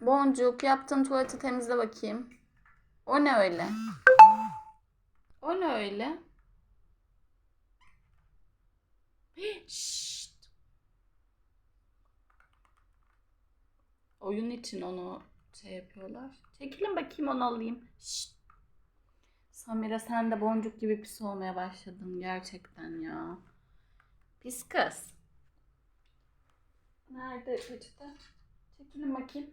Boncuk yaptığın tuvaleti temizle bakayım. O ne öyle? O ne öyle? Şşt. Oyun için onu şey yapıyorlar. Çekilin bakayım onu alayım. Şşt. Samira sen de boncuk gibi pis olmaya başladın gerçekten ya. Pis kız. Nerede peçete? Çekilin bakayım.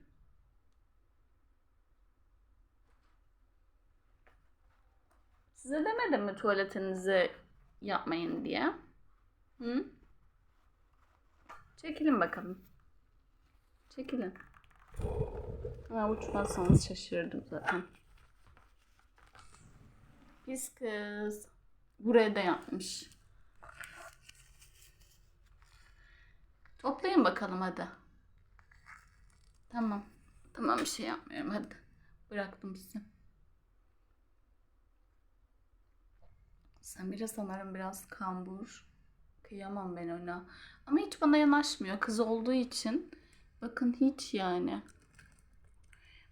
Size demedim mi tuvaletinizi yapmayın diye? Hı? Çekilin bakalım. Çekilin. Ha, uçmazsanız şaşırdım zaten. Pis kız. Buraya da yapmış. Toplayın bakalım hadi. Tamam. Tamam bir şey yapmıyorum hadi. Bıraktım sizi. Samira sanırım biraz kambur. Kıyamam ben ona. Ama hiç bana yanaşmıyor. Kız olduğu için. Bakın hiç yani.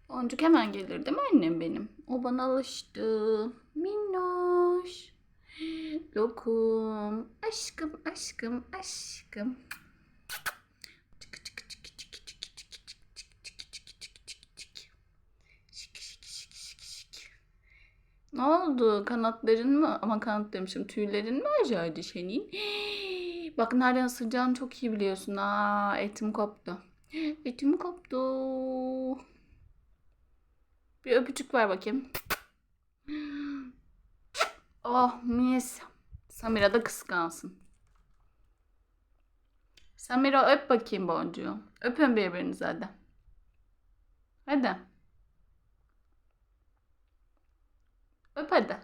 Boncuk hemen gelir değil mi annem benim? O bana alıştı. Minnoş. Lokum. Aşkım, aşkım, aşkım. Ne oldu? Kanatların mı? Ama kanat demişim. Tüylerin mi acaydı senin? Bak nereden ısıracağını çok iyi biliyorsun. Aa, etim koptu. Etim koptu. Bir öpücük ver bakayım. Oh mis. Samira da kıskansın. Samira öp bakayım boncuğu. Öpün birbirinizi hadi. Hadi. Öp hadi.